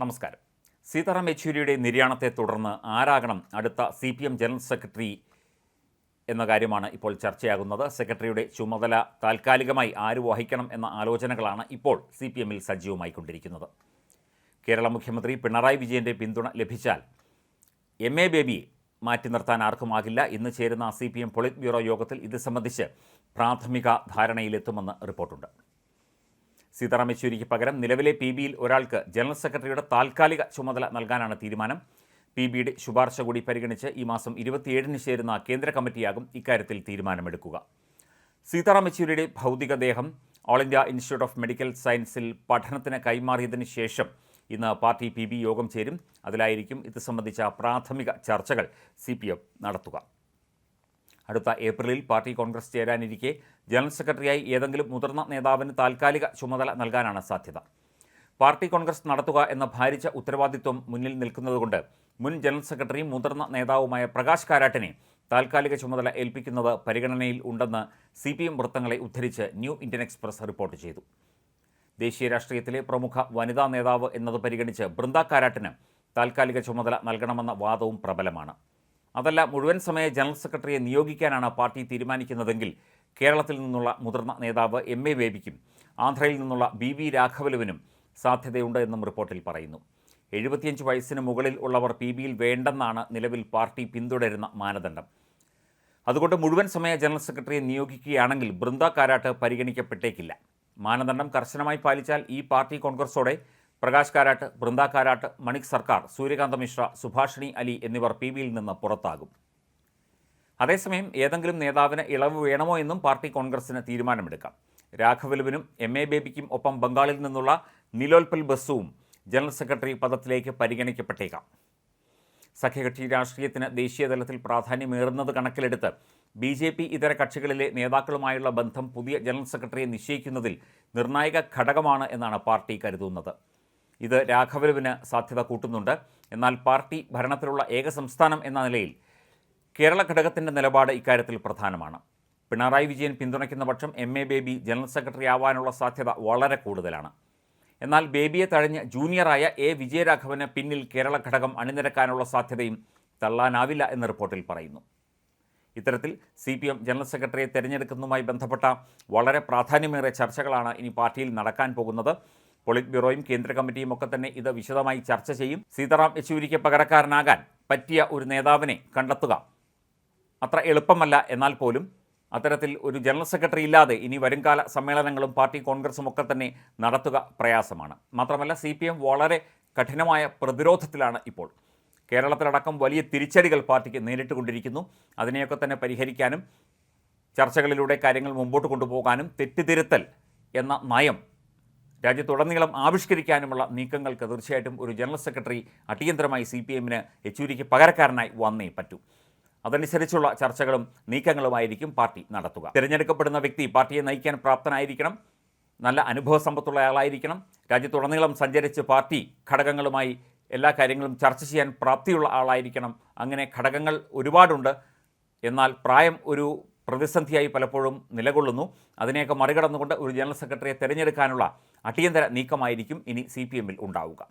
നമസ്കാരം. സീതാറാം യെച്ചൂരിയുടെ നിര്യാണത്തെ തുടർന്ന് ആരാകണം അടുത്ത C P M general secretary എന്ന കാര്യമാണ് ഇപ്പോൾ ചർച്ചയാകുന്നത്. സെക്രട്ടറിയുടെ ചുമതല താൽക്കാലികമായി ആര് വഹിക്കണം എന്ന ആലോചനകളാണ് ഇപ്പോൾ സി പി എമ്മിൽ സജീവമായിക്കൊണ്ടിരിക്കുന്നത്. കേരള മുഖ്യമന്ത്രി പിണറായി വിജയന്റെ പിന്തുണ ലഭിച്ചാൽ എം എ ബേബിയെ മാറ്റി നിർത്താൻ ആർക്കുമാകില്ല ഇന്ന് ചേരുന്ന C P M polit bureau യോഗത്തിൽ ഇത് സംബന്ധിച്ച് പ്രാഥമിക ധാരണയിലെത്തുമെന്ന് റിപ്പോർട്ടുണ്ട്. സീതാറാം യെച്ചൂരിക്ക് പകരം നിലവിലെ പി ബിയിൽ ഒരാൾക്ക് ജനറൽ സെക്രട്ടറിയുടെ താൽക്കാലിക ചുമതല നൽകാനാണ് തീരുമാനം. പി ബിയുടെ ശുപാർശ കൂടി പരിഗണിച്ച് ഈ മാസം ഇരുപത്തിയേഴിന് ചേരുന്ന കേന്ദ്ര കമ്മിറ്റിയാകും ഇക്കാര്യത്തിൽ തീരുമാനമെടുക്കുക. സീതാറാം യെച്ചൂരിയുടെ ഭൗതികദേഹം all India institute of medical സയൻസിൽ പഠനത്തിന് കൈമാറിയതിന് ശേഷം ഇന്ന് പാർട്ടി പി ബി യോഗം ചേരും. അതിലായിരിക്കും ഇത് സംബന്ധിച്ച പ്രാഥമിക ചർച്ചകൾ സി നടത്തുക. അടുത്ത ഏപ്രിലിൽ പാർട്ടി കോൺഗ്രസ് ചേരാനിരിക്കെ ജനറൽ സെക്രട്ടറിയായി ഏതെങ്കിലും മുതിർന്ന നേതാവിന് താൽക്കാലിക ചുമതല നൽകാനാണ് സാധ്യത. പാർട്ടി കോൺഗ്രസ് നടത്തുക എന്ന ഭാരിച്ച ഉത്തരവാദിത്വം മുന്നിൽ നിൽക്കുന്നതുകൊണ്ട് മുൻ ജനറൽ സെക്രട്ടറിയും മുതിർന്ന നേതാവുമായ പ്രകാശ് കാരാട്ടിനെ താൽക്കാലിക ചുമതല ഏൽപ്പിക്കുന്നത് പരിഗണനയിൽ ഉണ്ടെന്ന് സി പി എം വൃത്തങ്ങളെ ഉദ്ധരിച്ച് ന്യൂ ഇന്ത്യൻ എക്സ്പ്രസ് റിപ്പോർട്ട് ചെയ്തു. ദേശീയ രാഷ്ട്രീയത്തിലെ പ്രമുഖ വനിതാ നേതാവ് എന്നത് പരിഗണിച്ച് ബൃന്ദ കാരാട്ടിന് താൽക്കാലിക ചുമതല നൽകണമെന്ന വാദവും പ്രബലമാണ്. അതല്ല മുഴുവൻ സമയ ജനറൽ സെക്രട്ടറിയെ നിയോഗിക്കാനാണ് പാർട്ടി തീരുമാനിക്കുന്നതെങ്കിൽ കേരളത്തിൽ നിന്നുള്ള മുതിർന്ന നേതാവ് എം എ ബേബിക്കും ആന്ധ്രയിൽ നിന്നുള്ള ബി വി രാഘവലുവിനും സാധ്യതയുണ്ട് എന്നും റിപ്പോർട്ടിൽ പറയുന്നു. എഴുപത്തിയഞ്ച് വയസ്സിന് മുകളിൽ ഉള്ളവർ പി ബിയിൽ വേണ്ടെന്നാണ് നിലവിൽ പാർട്ടി പിന്തുടരുന്ന മാനദണ്ഡം. അതുകൊണ്ട് മുഴുവൻ സമയ ജനറൽ സെക്രട്ടറിയെ നിയോഗിക്കുകയാണെങ്കിൽ ബൃന്ദ കാരാട്ട് പരിഗണിക്കപ്പെട്ടേക്കില്ല. മാനദണ്ഡം കർശനമായി പാലിച്ചാൽ ഈ പാർട്ടി കോൺഗ്രസോടെ പ്രകാശ് കാരാട്ട് ബൃന്ദ കാരാട്ട് മണിക് സർക്കാർ സൂര്യകാന്ത മിശ്ര സുഭാഷിണി അലി എന്നിവർ പി ബിയിൽ നിന്ന് പുറത്താകും. അതേസമയം ഏതെങ്കിലും നേതാവിന് ഇളവ് വേണമോ എന്നും പാർട്ടി കോൺഗ്രസിന് തീരുമാനമെടുക്കാം. രാഘവലുവിനും എം എ ബേബിക്കും ഒപ്പം ബംഗാളിൽ നിന്നുള്ള നിലോൽപൽ ബസുവും ജനറൽ സെക്രട്ടറി പദത്തിലേക്ക് പരിഗണിക്കപ്പെട്ടേക്കാം. സഖ്യകക്ഷി രാഷ്ട്രീയത്തിന് ദേശീയതലത്തിൽ പ്രാധാന്യമേറുന്നത് കണക്കിലെടുത്ത് ബി ജെ പി ഇതര കക്ഷികളിലെ നേതാക്കളുമായുള്ള ബന്ധം പുതിയ ജനറൽ സെക്രട്ടറിയെ നിശ്ചയിക്കുന്നതിൽ നിർണായക ഘടകമാണ് എന്നാണ് പാർട്ടി കരുതുന്നത്. ഇത് രാഘവലുവിന് സാധ്യത കൂട്ടുന്നുണ്ട്. എന്നാൽ പാർട്ടി ഭരണത്തിലുള്ള ഏക സംസ്ഥാനം എന്ന നിലയിൽ കേരള ഘടകത്തിന്റെ നിലപാട് ഇക്കാര്യത്തിൽ പ്രധാനമാണ്. പിണറായി വിജയൻ പിന്തുണയ്ക്കുന്ന പക്ഷം M A Baby general secretary ആവാനുള്ള സാധ്യത വളരെ കൂടുതലാണ്. എന്നാൽ ബേബിയെ തഴഞ്ഞ് ജൂനിയറായ എ വിജയരാഘവന് പിന്നിൽ കേരള ഘടകം അണിനിരക്കാനുള്ള സാധ്യതയും തള്ളാനാവില്ല എന്ന് റിപ്പോർട്ടിൽ പറയുന്നു. ഇത്തരത്തിൽ സി പി എം ജനറൽ സെക്രട്ടറിയെ തിരഞ്ഞെടുക്കുന്നതുമായി ബന്ധപ്പെട്ട വളരെ പ്രാധാന്യമേറിയ ചർച്ചകളാണ് ഇനി പാർട്ടിയിൽ നടക്കാൻ പോകുന്നത്. പൊളിറ്റ് ബ്യൂറോയും കേന്ദ്ര കമ്മിറ്റിയും ഒക്കെ തന്നെ ഇത് വിശദമായി ചർച്ച ചെയ്യും. സീതാറാം യെച്ചൂരിക്ക് പകരക്കാരനാകാൻ പറ്റിയ ഒരു നേതാവിനെ കണ്ടെത്തുക അത്ര എളുപ്പമല്ല എന്നാൽ പോലും. അത്തരത്തിൽ ഒരു ജനറൽ സെക്രട്ടറി ഇല്ലാതെ ഇനി വരുംകാല സമ്മേളനങ്ങളും പാർട്ടി കോൺഗ്രസും ഒക്കെ തന്നെ നടത്തുക പ്രയാസമാണ്. മാത്രമല്ല സി വളരെ കഠിനമായ പ്രതിരോധത്തിലാണ് ഇപ്പോൾ. കേരളത്തിലടക്കം വലിയ തിരിച്ചടികൾ പാർട്ടിക്ക് നേരിട്ടുകൊണ്ടിരിക്കുന്നു. അതിനെയൊക്കെ തന്നെ പരിഹരിക്കാനും ചർച്ചകളിലൂടെ കാര്യങ്ങൾ മുമ്പോട്ട് കൊണ്ടുപോകാനും തെറ്റിതിരുത്തൽ എന്ന നയം രാജ്യത്തുടനീളം ആവിഷ്കരിക്കാനുമുള്ള നീക്കങ്ങൾക്ക് തീർച്ചയായിട്ടും ഒരു ജനറൽ സെക്രട്ടറി അടിയന്തരമായി സി പി എമ്മിന് യെച്ചൂരിക്ക് പകരക്കാരനായി വന്നേ പറ്റൂ. അതനുസരിച്ചുള്ള ചർച്ചകളും നീക്കങ്ങളുമായിരിക്കും പാർട്ടി നടത്തുക. തിരഞ്ഞെടുക്കപ്പെടുന്ന വ്യക്തി പാർട്ടിയെ നയിക്കാൻ പ്രാപ്തനായിരിക്കണം. നല്ല അനുഭവ സമ്പത്തുള്ള ആളായിരിക്കണം. രാജ്യത്തുടനീളം സഞ്ചരിച്ച് പാർട്ടി ഘടകങ്ങളുമായി എല്ലാ കാര്യങ്ങളും ചർച്ച ചെയ്യാൻ പ്രാപ്തിയുള്ള ആളായിരിക്കണം. അങ്ങനെ ഘടകങ്ങൾ ഒരുപാടുണ്ട്. എന്നാൽ പ്രായം ഒരു പ്രതിസന്ധിയായി പലപ്പോഴും നിലകൊള്ളുന്നു. അതിനെയൊക്കെ മറികടന്നുകൊണ്ട് ഒരു ജനറൽ സെക്രട്ടറിയെ തിരഞ്ഞെടുക്കാനുള്ള അടിയന്തര നീക്കമായിരിക്കും ഇനി സി പി എമ്മിൽ ഉണ്ടാവുക.